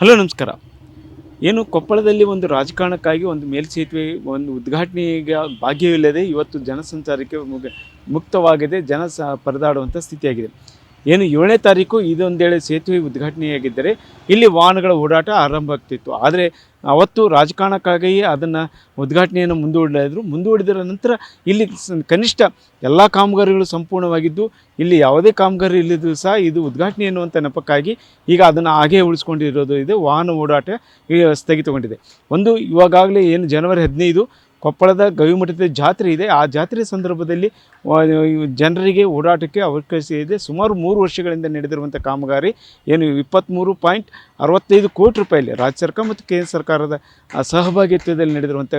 Hello, ನಮಸ್ಕಾರ. ಏನು ಕೊಪ್ಪಳದಲ್ಲಿ ಒಂದು ರಾಜಕಾರಣಕ್ಕಾಗಿ ಒಂದು ಮೇಲ್ಸೇತುವೆ, ಒಂದು ಉದ್ಘಾಟನೆಗೆ ಭಾಗ್ಯವಿಲ್ಲದೆ ಇವತ್ತು ಜನಸಂಚಾರಕ್ಕೆ ಮುಕ್ತವಾಗಿದೆ, ಜನ ಸಹ ಪರದಾಡುವಂಥ ಸ್ಥಿತಿಯಾಗಿದೆ. ಏನು ಏಳನೇ ತಾರೀಕು ಇದೊಂದೇಳೆ ಸೇತುವೆ ಉದ್ಘಾಟನೆಯಾಗಿದ್ದರೆ, ಇಲ್ಲಿ ವಾಹನಗಳ ಓಡಾಟ ಆರಂಭ ಆಗ್ತಿತ್ತು ಆದರೆ ಅವತ್ತು ರಾಜಕಾರಣಕ್ಕಾಗಿಯೇ ಅದನ್ನು ಉದ್ಘಾಟನೆಯನ್ನು ಮುಂದೂಡಿದರ ನಂತರ ಇಲ್ಲಿ ಕನಿಷ್ಠ ಎಲ್ಲ ಕಾಮಗಾರಿಗಳು ಸಂಪೂರ್ಣವಾಗಿದ್ದು, ಇಲ್ಲಿ ಯಾವುದೇ ಕಾಮಗಾರಿ ಇಲ್ಲದಿದ್ದು ಸಹ ಇದು ಉದ್ಘಾಟನೆ ಎನ್ನುವಂಥ ನೆಪಕ್ಕಾಗಿ ಈಗ ಅದನ್ನು ಹಾಗೇ ಉಳಿಸ್ಕೊಂಡಿರೋದು ಇದೆ. ವಾಹನ ಓಡಾಟ ಸ್ಥಗಿತಗೊಂಡಿದೆ ಒಂದು ಇವಾಗಲೇ ಏನು ಜನವರಿ ಹದಿನೈದು ಕೊಪ್ಪಳದ ಗವಿಮಠದ ಜಾತ್ರೆ ಇದೆ. ಆ ಜಾತ್ರೆ ಸಂದರ್ಭದಲ್ಲಿ ಜನರಿಗೆ ಓಡಾಟಕ್ಕೆ ಅವಕಾಶ ಇದೆ. ಸುಮಾರು ಮೂರು ವರ್ಷಗಳಿಂದ ನಡೆದಿರುವಂಥ ಕಾಮಗಾರಿ ಏನು ಇಪ್ಪತ್ತ್ಮೂರು ಪಾಯಿಂಟ್ ಅರವತ್ತೈದು ಕೋಟಿ ರೂಪಾಯಿಲಿ ರಾಜ್ಯ ಸರ್ಕಾರ ಮತ್ತು ಕೇಂದ್ರ ಸರ್ಕಾರದ ಸಹಭಾಗಿತ್ವದಲ್ಲಿ ನಡೆದಿರುವಂಥ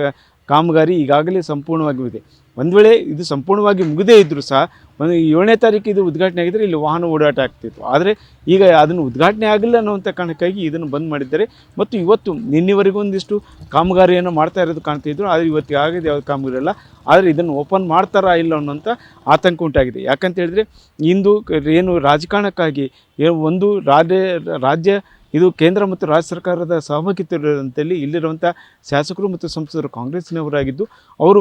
ಕಾಮಗಾರಿ ಈಗಾಗಲೇ ಸಂಪೂರ್ಣವಾಗಿದೆ ಒಂದು ವೇಳೆ ಇದು ಸಂಪೂರ್ಣವಾಗಿ ಮುಗಿದೇ ಇದ್ದರೂ ಸಹ ಒಂದು ಏಳನೇ ತಾರೀಕು ಇದು ಉದ್ಘಾಟನೆ ಆಗಿದ್ದರೆ ಇಲ್ಲಿ ವಾಹನ ಓಡಾಟ ಆಗ್ತಿತ್ತು. ಆದರೆ ಈಗ ಅದನ್ನು ಉದ್ಘಾಟನೆ ಆಗಿಲ್ಲ ಅನ್ನುವಂಥ ಕಾರಣಕ್ಕಾಗಿ ಇದನ್ನು ಬಂದ್ ಮಾಡಿದ್ದಾರೆ. ಮತ್ತು ಇವತ್ತು ನಿನ್ನೆವರೆಗೂ ಒಂದಿಷ್ಟು ಕಾಮಗಾರಿಯನ್ನು ಮಾಡ್ತಾ ಇರೋದು ಕಾಣ್ತಿದ್ರು ಆದರೆ ಇವತ್ತು ಆಗಿದೆ ಯಾವುದು ಕಾಮಗಾರಿ ಇಲ್ಲ ಆದರೆ ಇದನ್ನು ಓಪನ್ ಮಾಡ್ತಾರಾ ಇಲ್ಲ ಅನ್ನೋಂಥ ಆತಂಕ ಉಂಟಾಗಿದೆ. ಯಾಕಂತ ಹೇಳಿದ್ರೆ ಇಂದು ಏನು ರಾಜಕಾರಣಕ್ಕಾಗಿ ಒಂದು ರಾಜ್ಯ ರಾಜ್ಯ ಇದು ಕೇಂದ್ರ ಮತ್ತು ರಾಜ್ಯ ಸರ್ಕಾರದ ಸಹಭಾಗಿತ್ವದಲ್ಲಿ ಇಲ್ಲಿರುವಂಥ ಶಾಸಕರು ಮತ್ತು ಸಂಸದರು ಕಾಂಗ್ರೆಸ್ನವರಾಗಿದ್ದು ಅವರು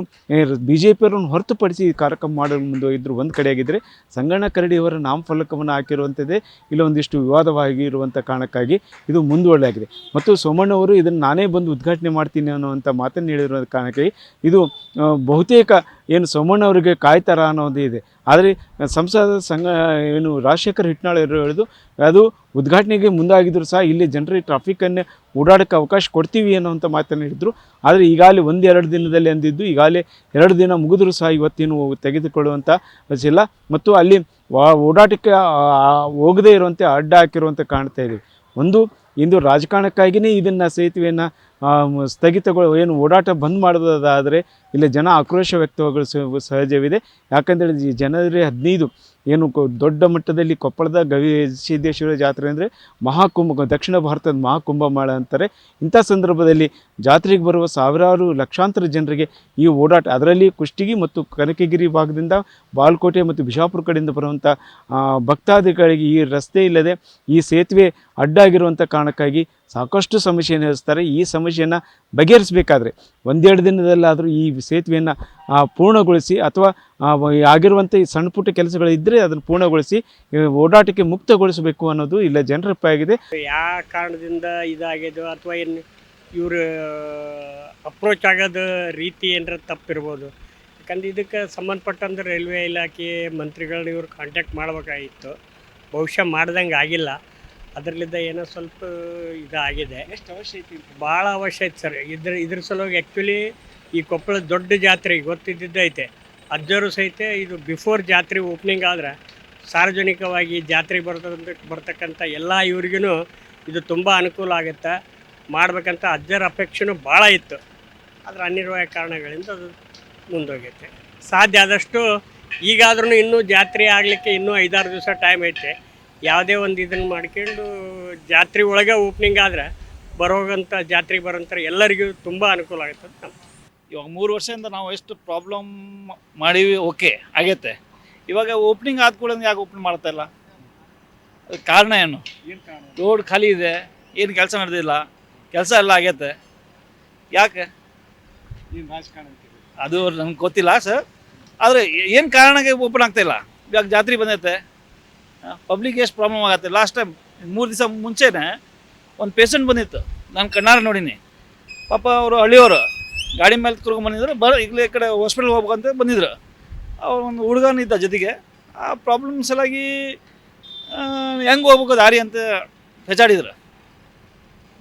ಬಿ ಜೆ ಪಿಯವರನ್ನು ಹೊರತುಪಡಿಸಿ ಈ ಕಾರ್ಯಕ್ರಮ ಮಾಡಲು ಮುಂದೋಗಿದ್ದರು ಒಂದು ಕಡೆಯಾಗಿದ್ದರೆ ಸಂಗಣ್ಣ ಕರಡಿಯವರ ನಾಮಫಲಕವನ್ನು ಹಾಕಿರುವಂಥದ್ದೇ ಇಲ್ಲೊಂದಿಷ್ಟು ವಿವಾದವಾಗಿರುವಂಥ ಕಾರಣಕ್ಕಾಗಿ ಇದು ಮುಂದುವರೆಯಾಗಿದೆ ಮತ್ತು ಸೋಮಣ್ಣವರು ಇದನ್ನು ನಾನೇ ಬಂದು ಉದ್ಘಾಟನೆ ಮಾಡ್ತೀನಿ ಅನ್ನುವಂಥ ಮಾತನ್ನು ಹೇಳಿರುವ ಕಾರಣಕ್ಕಾಗಿ ಇದು ಬಹುತೇಕ ಏನು ಸೋಮಣ್ಣವರಿಗೆ ಕಾಯ್ತಾರ ಅನ್ನೋದು ಇದೆ. ಆದರೆ ಸಂಸದ ಸಂಘ, ಏನು ರಾಜಶೇಖರ್ ಹಿಟ್ನಾಳ್ ಅವರು ಹೇಳಿದು ಅದು ಉದ್ಘಾಟನೆಗೆ ಮುಂದಾಗಿದ್ದರೂ ಸಹ ಇಲ್ಲಿ ಜನರಿಗೆ ಟ್ರಾಫಿಕ್ಕನ್ನೇ ಓಡಾಡೋಕ್ಕೆ ಅವಕಾಶ ಕೊಡ್ತೀವಿ ಅನ್ನೋಂಥ ಮಾತನ್ನು ಹೇಳಿದರು. ಆದರೆ ಈಗಾಗಲೇ ಒಂದೆರಡು ದಿನದಲ್ಲಿ ಅಂದಿದ್ದು, ಈಗಾಗಲೇ ಎರಡು ದಿನ ಮುಗಿದ್ರೂ ಸಹ ಇವತ್ತೇನು ತೆಗೆದುಕೊಳ್ಳುವಂಥ ಇಲ್ಲ. ಮತ್ತು ಅಲ್ಲಿ ಓಡಾಟಕ್ಕೆ ಹೋಗದೇ ಇರುವಂತೆ ಅಡ್ಡ ಹಾಕಿರುವಂತೆ ಕಾಣ್ತಾ ಇದ್ದೀವಿ ಒಂದು, ಇಂದು ರಾಜಕಾರಣಕ್ಕಾಗಿಯೇ ಇದನ್ನು ಸೇತುವೆಯನ್ನು ಸ್ಥಗಿತಗೊಳ ಏನು ಓಡಾಟ ಬಂದ್ ಮಾಡೋದಾದರೆ ಇಲ್ಲಿ ಜನ ಆಕ್ರೋಶ ವ್ಯಕ್ತವಾಗಲು ಸಹಜವಿದೆ. ಈ ಜನವರಿ ಹದಿನೈದು ಏನು ದೊಡ್ಡ ಮಟ್ಟದಲ್ಲಿ ಕೊಪ್ಪಳದ ಗವಿ ಸಿದ್ದೇಶ್ವರ ಜಾತ್ರೆ ಅಂದರೆ ಮಹಾಕುಂಭ ದಕ್ಷಿಣ ಭಾರತದ ಮಹಾಕುಂಭ ಮೇಳ ಅಂತಾರೆ. ಇಂಥ ಸಂದರ್ಭದಲ್ಲಿ ಜಾತ್ರೆಗೆ ಬರುವ ಸಾವಿರಾರು ಲಕ್ಷಾಂತರ ಜನರಿಗೆ ಈ ಓಡಾಟ, ಅದರಲ್ಲಿ ಕುಷ್ಟಗಿ ಮತ್ತು ಕನಕಗಿರಿ ಭಾಗದಿಂದ ಬಾಲ್ಕೋಟೆ ಮತ್ತು ಬಿಜಾಪುರ ಕಡೆಯಿಂದ ಬರುವಂಥ ಭಕ್ತಾದಿಗಳಿಗೆ ಈ ರಸ್ತೆ ಇಲ್ಲದೆ ಈ ಸೇತುವೆ ಅಡ್ಡಾಗಿರುವಂಥ ಕಾರಣಕ್ಕಾಗಿ ಸಾಕಷ್ಟು ಸಮಸ್ಯೆಯನ್ನು ಎದುರಿಸ್ತಾರೆ. ಈ ಸಮಸ್ಯೆಯನ್ನು ಬಗೆಹರಿಸಬೇಕಾದ್ರೆ ಒಂದೆರಡು ದಿನದಲ್ಲಾದರೂ ಈ ಸೇತುವೆಯನ್ನು ಪೂರ್ಣಗೊಳಿಸಿ ಅಥವಾ ಆಗಿರುವಂಥ ಈ ಸಣ್ಣ ಪುಟ್ಟ ಕೆಲಸಗಳಿದ್ದರೆ ಅದನ್ನು ಪೂರ್ಣಗೊಳಿಸಿ ಓಡಾಟಕ್ಕೆ ಮುಕ್ತಗೊಳಿಸಬೇಕು ಅನ್ನೋದು ಇಲ್ಲ, ಜನರ ಆಗಿದೆ. ಯಾವ ಕಾರಣದಿಂದ ಇದಾಗ್ಯದೋ ಅಥವಾ ಏನು ಇವರು ಅಪ್ರೋಚ್ ಆಗೋದು ರೀತಿ ಏನರ ತಪ್ಪಿರ್ಬೋದು. ಯಾಕಂದ್ರೆ ಇದಕ್ಕೆ ಸಂಬಂಧಪಟ್ಟಂಥ ರೈಲ್ವೆ ಇಲಾಖೆ ಮಂತ್ರಿಗಳನ್ನ ಇವರು ಕಾಂಟ್ಯಾಕ್ಟ್ ಮಾಡಬೇಕಾಗಿತ್ತು. ಬಹುಶಃ ಮಾಡ್ದಂಗೆ ಆಗಿಲ್ಲ. ಅದರಲ್ಲಿದ್ದ ಏನೋ ಸ್ವಲ್ಪ ಇದಾಗಿದೆ. ಎಷ್ಟು ಅವಶ್ಯ ಐತಿ ಭಾಳ ಅವಶ್ಯ ಐತೆ ಸರ್. ಇದ್ರ ಇದ್ರ ಸಲುವಾಗಿ ಆ್ಯಕ್ಚುಲಿ ಈ ಕೊಪ್ಪಳ ದೊಡ್ಡ ಜಾತ್ರೆ ಗೊತ್ತಿದ್ದೈತೆ ಅಜ್ಜರು ಸಹಿತ ಇದು ಬಿಫೋರ್ ಜಾತ್ರೆ ಓಪನಿಂಗ್ ಆದ್ರೆ ಸಾರ್ವಜನಿಕವಾಗಿ ಜಾತ್ರೆ ಬರ್ತಕ್ಕಂಥ ಬರ್ತಕ್ಕಂಥ ಎಲ್ಲ ಇವ್ರಿಗೂ ಇದು ತುಂಬ ಅನುಕೂಲ ಆಗುತ್ತೆ. ಮಾಡ್ಬೇಕಂತ ಅಜ್ಜರ ಅಪೇಕ್ಷೆನೂ ಭಾಳ ಇತ್ತು. ಆದರೆ ಅನಿರ್ವಾಯ ಕಾರಣಗಳಿಂದ ಅದು ಮುಂದೋಗೈತೆ. ಸಾಧ್ಯ ಆದಷ್ಟು ಈಗಾದ್ರೂ ಇನ್ನೂ ಜಾತ್ರೆ ಆಗಲಿಕ್ಕೆ ಇನ್ನೂ ಐದಾರು ದಿವಸ ಟೈಮ್ ಐತೆ. ಯಾವುದೇ ಒಂದು ಇದನ್ನು ಮಾಡ್ಕೊಂಡು ಜಾತ್ರೆ ಒಳಗೆ ಓಪನಿಂಗ್ ಆದ್ರೆ ಬರೋಗಂಥ ಜಾತ್ರೆಗೆ ಬರೋಂಥ ಎಲ್ಲರಿಗೂ ತುಂಬ ಅನುಕೂಲ ಆಗುತ್ತೆ ಅಂತ ಇವಾಗ ಮೂರು ವರ್ಷದಿಂದ ನಾವು ಎಷ್ಟು ಪ್ರಾಬ್ಲಮ್ ಮಾಡೀವಿ ಓಕೆ ಆಗೈತೆ. ಇವಾಗ ಓಪನಿಂಗ್ ಆದ ಕೂಡ ಯಾಕೆ ಓಪನ್ ಮಾಡ್ತಾ ಇಲ್ಲ? ಅದಕ್ಕೆ ಕಾರಣ ಏನು? ರೋಡ್ ಖಾಲಿ ಇದೆ ಏನು ಕೆಲಸ ನಡೆದಿಲ್ಲ ಕೆಲಸ ಎಲ್ಲ ಆಗೈತೆ. ಯಾಕೆ? ಅದು ನನಗೆ ಗೊತ್ತಿಲ್ಲ ಸರ್ ಆದರೆ ಏನು ಕಾರಣಕ್ಕೆ ಓಪನ್ ಆಗ್ತಾಯಿಲ್ಲ ಇಲ್ಲ? ಇವಾಗ ಜಾತ್ರೆ ಬಂದೈತೆ. ಪಬ್ಲಿಕ್ ಎಷ್ಟು ಪ್ರಾಬ್ಲಮ್ ಆಗುತ್ತೆ? ಲಾಸ್ಟ್ ಟೈಮ್ ಮೂರು ದಿವಸ ಮುಂಚೆನೇ ಒಂದು ಪೇಷಂಟ್ ಬಂದಿತ್ತು. ನಾನು ಕಣ್ಣಾರ ನೋಡೀನಿ. ಪಾಪ ಅವರು ಹಳ್ಳಿಯವರು. ಗಾಡಿ ಮೇಲೆ ಕರ್ಕೊಂಡು ಬಂದಿದ್ರು. ಬರ, ಈಗಲೇ ಈ ಕಡೆ ಹಾಸ್ಪಿಟಲ್ಗೆ ಹೋಗ್ಬೇಕಂತ ಬಂದಿದ್ರು. ಅವ್ರು ಒಂದು ಹುಡುಗನ ಇದ್ದ ಜೊತೆಗೆ. ಆ ಪ್ರಾಬ್ಲಮ್ ಸಲಾಗಿ ಹೆಂಗೆ ಹೋಗ್ಬೇಕು ದಾರಿ ಅಂತ ಹೆಚ್ಚಾಡಿದ್ರು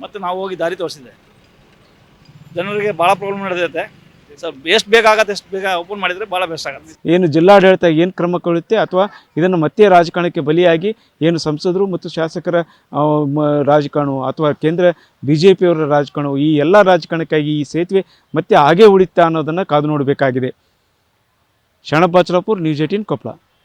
ಮತ್ತು ನಾವು ಹೋಗಿ ದಾರಿ ತೋರಿಸಿದ್ದೆ ಜನರಿಗೆ ಭಾಳ ಪ್ರಾಬ್ಲಮ್ ನಡೆದೈತೆ ಸೊ ಎಷ್ಟು ಬೇಗ ಆಗತ್ತೆ, ಎಷ್ಟು ಬೇಗ ಓಪನ್ ಮಾಡಿದರೆ ಭಾಳ ಬೆಸ್ಟ್ ಆಗುತ್ತೆ. ಏನು ಜಿಲ್ಲಾಡಳಿತ ಏನು ಕ್ರಮ ಕೊಳ್ಳುತ್ತೆ ಅಥವಾ ಇದನ್ನು ಮತ್ತೆ ರಾಜಕಾರಣಕ್ಕೆ ಬಲಿಯಾಗಿ ಏನು ಸಂಸದರು ಮತ್ತು ಶಾಸಕರ ರಾಜಕಾರಣವು ಅಥವಾ ಕೇಂದ್ರ ಬಿ ಜೆ ಪಿಯವರ ರಾಜಕಾರಣವು ಈ ಎಲ್ಲ ರಾಜಕಾರಣಕ್ಕಾಗಿ ಈ ಸೇತುವೆ ಮತ್ತೆ ಹಾಗೆ ಉಳಿತಾ ಅನ್ನೋದನ್ನು ಕಾದು ನೋಡಬೇಕಾಗಿದೆ. Sharanappa news eighteen Koppal